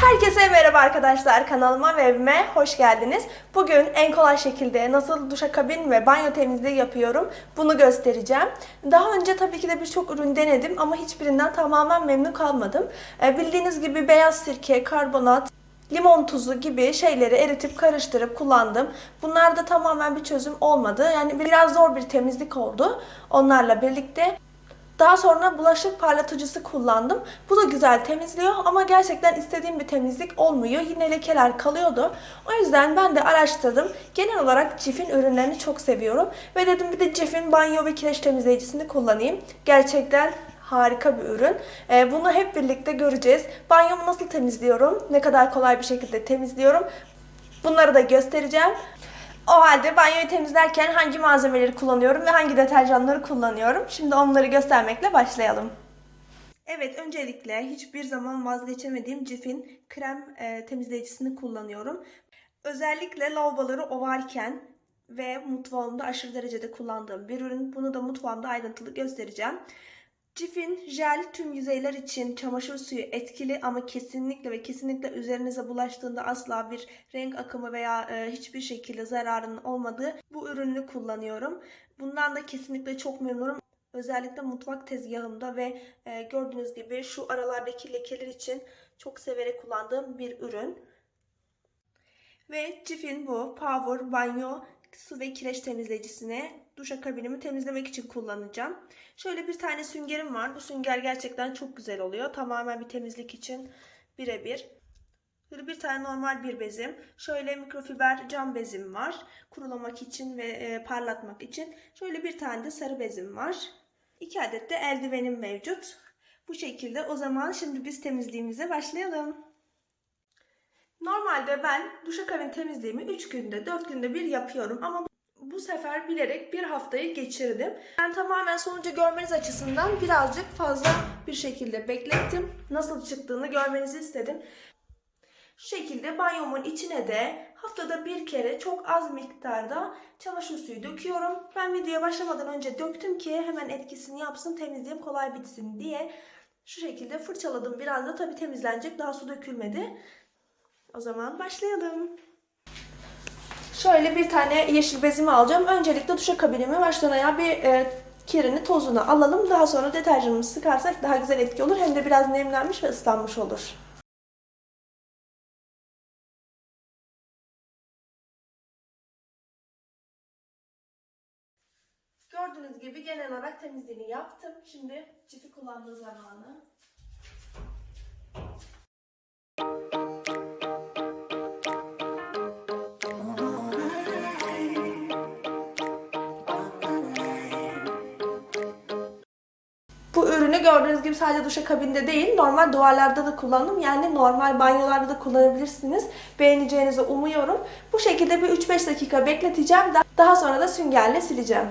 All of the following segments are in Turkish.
Herkese merhaba arkadaşlar kanalıma ve evime hoş geldiniz. Bugün en kolay şekilde nasıl duşakabin ve banyo temizliği yapıyorum bunu göstereceğim. Daha önce tabii ki de birçok ürün denedim ama hiçbirinden tamamen memnun kalmadım. Ee, Bildiğiniz gibi beyaz sirke, karbonat, limon tuzu gibi şeyleri eritip karıştırıp kullandım. Bunlar da tamamen bir çözüm olmadı. Yani biraz zor bir temizlik oldu onlarla birlikte. Daha sonra bulaşık parlatıcısı kullandım. Bu da güzel temizliyor ama gerçekten istediğim bir temizlik olmuyor. Yine lekeler kalıyordu. O yüzden ben de araştırdım. Genel olarak Cif'in ürünlerini çok seviyorum. Ve dedim bir de Cif'in banyo ve kireç temizleyicisini kullanayım. Gerçekten harika bir ürün. Ee, bunu hep birlikte göreceğiz. Banyomu nasıl temizliyorum? Ne kadar kolay bir şekilde temizliyorum? Bunları da göstereceğim. O halde banyoyu temizlerken hangi malzemeleri kullanıyorum ve hangi deterjanları kullanıyorum? Şimdi onları göstermekle başlayalım. Evet, öncelikle hiçbir zaman vazgeçemediğim Cif'in krem e, temizleyicisini kullanıyorum. Özellikle lavaboları ovarken ve mutfağımda aşırı derecede kullandığım bir ürün. Bunu da mutfağımda ayrıntılı göstereceğim. Cif'in jel tüm yüzeyler için çamaşır suyu etkili ama kesinlikle ve kesinlikle üzerinize bulaştığında asla bir renk akımı veya e, hiçbir şekilde zararının olmadığı bu ürünü kullanıyorum. Bundan da kesinlikle çok memnunum. Özellikle mutfak tezgahımda ve e, gördüğünüz gibi şu aralardaki lekeler için çok severek kullandığım bir ürün. Ve Cif'in bu Power Banyo su ve kireç temizleyicisine duşakabinimi temizlemek için kullanacağım. Şöyle bir tane süngerim var. Bu sünger gerçekten çok güzel oluyor. Tamamen bir temizlik için birebir. Böyle bir tane normal bir bezim. Şöyle mikrofiber cam bezim var. Kurulamak için ve e, parlatmak için. Şöyle bir tane de sarı bezim var. İki adet de eldivenim mevcut. Bu şekilde o zaman şimdi biz temizliğimize başlayalım. Normalde ben duşakabin temizliğimi 3 günde 4 günde bir yapıyorum ama bu sefer bilerek bir haftayı geçirdim. Ben tamamen sonucu görmeniz açısından birazcık fazla bir şekilde beklettim. Nasıl çıktığını görmenizi istedim. Şu şekilde banyomun içine de haftada bir kere çok az miktarda çamaşır suyu döküyorum. Ben videoya başlamadan önce döktüm ki hemen etkisini yapsın temizliğim kolay bitsin diye. Şu şekilde fırçaladım biraz da tabii temizlenecek daha su dökülmedi. O zaman başlayalım. Şöyle bir tane yeşil bezimi alacağım. Öncelikle duşakabinimi baştan ayağa bir e, kirini, tozunu alalım. Daha sonra deterjanımızı sıkarsak daha güzel etki olur. Hem de biraz nemlenmiş ve ıslanmış olur. Gördüğünüz gibi genel olarak temizliğini yaptım. Şimdi cifi kullanma zamanı. Ürünü gördüğünüz gibi sadece duşakabinde değil, normal duvarlarda da kullandım. Yani normal banyolarda da kullanabilirsiniz. Beğeneceğinizi umuyorum. Bu şekilde bir 3-5 dakika bekleteceğim. Daha sonra da süngerle sileceğim.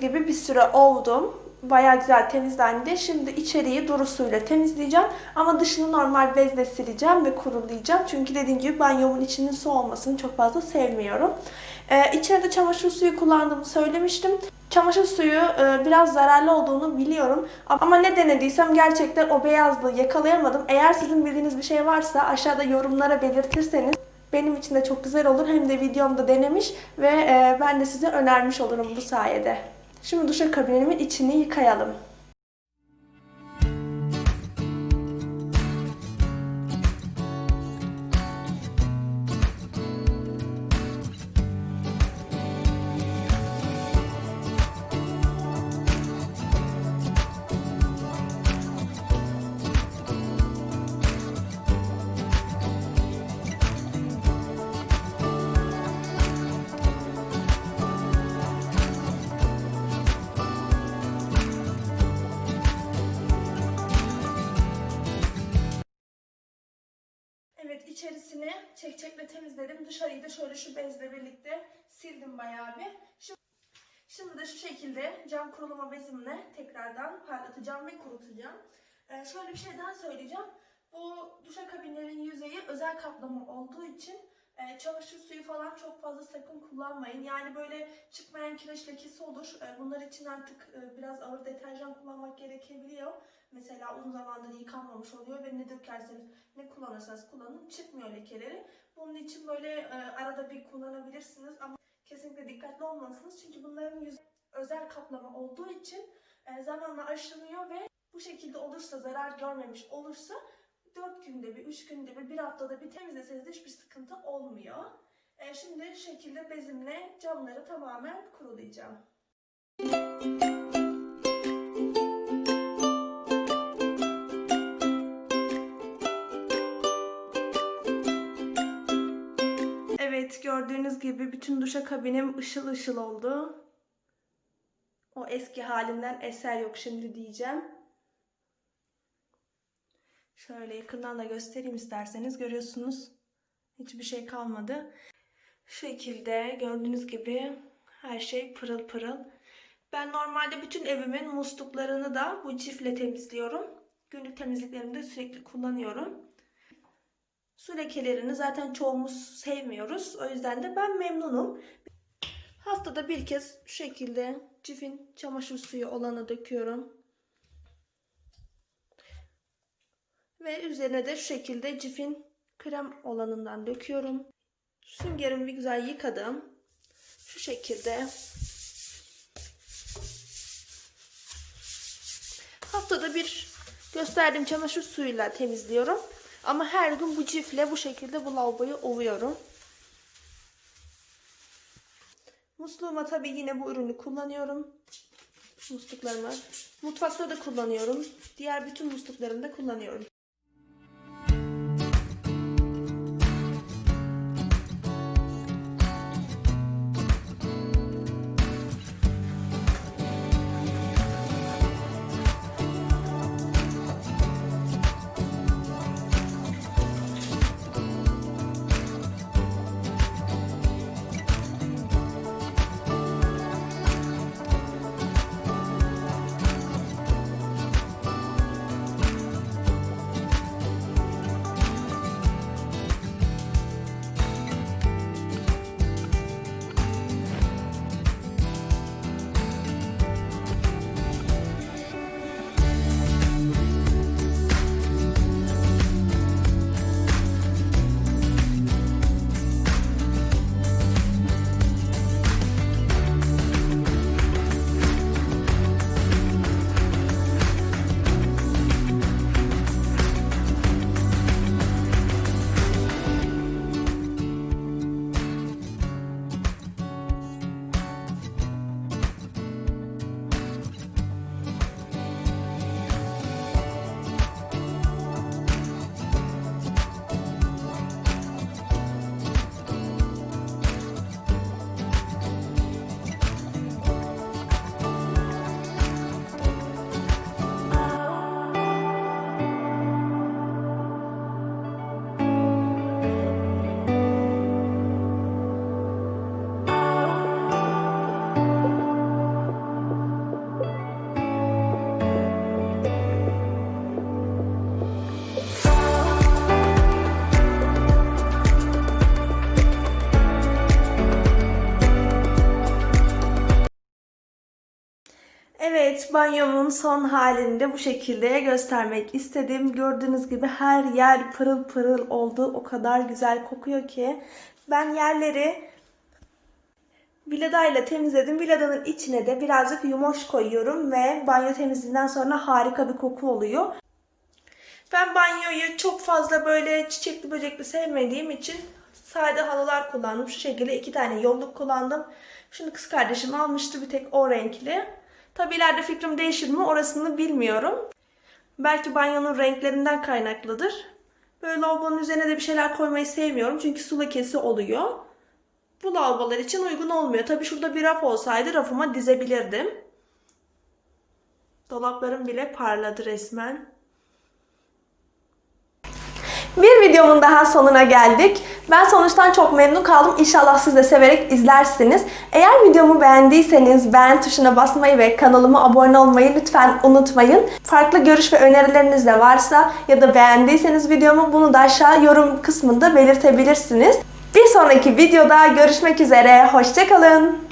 Gibi bir süre ovdum. Bayağı güzel temizlendi. Şimdi içeriği duru suyla temizleyeceğim. Ama dışını normal bezle sileceğim ve kurulayacağım. Çünkü dediğim gibi banyomun içinin su olmasını çok fazla sevmiyorum. Ee, içine de çamaşır suyu kullandığımı söylemiştim. Çamaşır suyu e, biraz zararlı olduğunu biliyorum. Ama ne denediysem gerçekten o beyazlığı yakalayamadım. Eğer sizin bildiğiniz bir şey varsa aşağıda yorumlara belirtirseniz benim için de çok güzel olur. Hem de videomda denemiş ve e, ben de size önermiş olurum bu sayede. Şimdi duşakabinimin içini yıkayalım. Hepsini çek çekle temizledim. Dışarıyı da şöyle şu bezle birlikte sildim bayağı bir. Şimdi, şimdi de şu şekilde cam kurulama bezimle tekrardan parlatacağım ve kurutacağım. Ee, şöyle bir şey daha söyleyeceğim. Bu duşakabinlerin yüzeyi özel kaplama olduğu için e, çamaşır suyu falan çok fazla sakın kullanmayın. Yani böyle çıkmayan kireç lekesi olur. E, bunlar için artık e, biraz ağır deterjan kullanmak gerekebiliyor. Mesela uzun zamandır yıkanmamış oluyor ve ne dökerseniz ne kullanırsanız kullanın çıkmıyor lekeleri. Bunun için böyle e, arada bir kullanabilirsiniz ama kesinlikle dikkatli olmalısınız. Çünkü bunların yüz özel kaplama olduğu için zamanla aşınıyor ve bu şekilde olursa zarar görmemiş olursa 4 günde bir, 3 günde bir, bir haftada bir temizleseniz de hiçbir sıkıntı olmuyor. E, şimdi şekilde bezimle camları tamamen kurulayacağım. Evet gördüğünüz gibi bütün duşakabinim ışıl ışıl oldu. O eski halinden eser yok şimdi diyeceğim. Şöyle yakından da göstereyim isterseniz görüyorsunuz. Hiçbir şey kalmadı. Şu şekilde gördüğünüz gibi her şey pırıl pırıl. Ben normalde bütün evimin musluklarını da bu cifle temizliyorum. Günlük temizliklerimde sürekli kullanıyorum. Su lekelerini zaten çoğumuz sevmiyoruz. O yüzden de ben memnunum. Haftada bir kez şu şekilde cifin çamaşır suyu olanı döküyorum. Ve üzerine de şu şekilde cifin krem olanından döküyorum. Süngerimi bir güzel yıkadım. Şu şekilde. Haftada bir gösterdiğim çamaşır suyuyla temizliyorum. Ama her gün bu cifle bu şekilde bu lavaboyu ovuyorum. Musluğuma tabii yine bu ürünü kullanıyorum. Musluklarımı. Mutfakta da kullanıyorum. Diğer bütün musluklarımı da kullanıyorum. Evet, banyomun son halini de bu şekilde göstermek istedim. Gördüğünüz gibi her yer pırıl pırıl oldu. O kadar güzel kokuyor ki. Ben yerleri Villadayla temizledim. Villadanın içine de birazcık yumoş koyuyorum ve banyo temizliğinden sonra harika bir koku oluyor. Ben banyoyu çok fazla böyle çiçekli böcekli sevmediğim için sade halılar kullandım. Şu şekilde iki tane yolluk kullandım. Şunu kız kardeşim almıştı bir tek o renkli. Tabi ileride fikrim değişir mi orasını bilmiyorum. Belki banyonun renklerinden kaynaklıdır. Böyle lavabonun üzerine de bir şeyler koymayı sevmiyorum. Çünkü su lekesi oluyor. Bu lavabolar için uygun olmuyor. Tabi şurada bir raf olsaydı rafıma dizebilirdim. Dolaplarım bile parladı resmen. Bir videomun daha sonuna geldik. Ben sonuçtan çok memnun kaldım. İnşallah siz de severek izlersiniz. Eğer videomu beğendiyseniz beğen tuşuna basmayı ve kanalıma abone olmayı lütfen unutmayın. Farklı görüş ve önerileriniz de varsa ya da beğendiyseniz videomu bunu da aşağı yorum kısmında belirtebilirsiniz. Bir sonraki videoda görüşmek üzere. Hoşçakalın.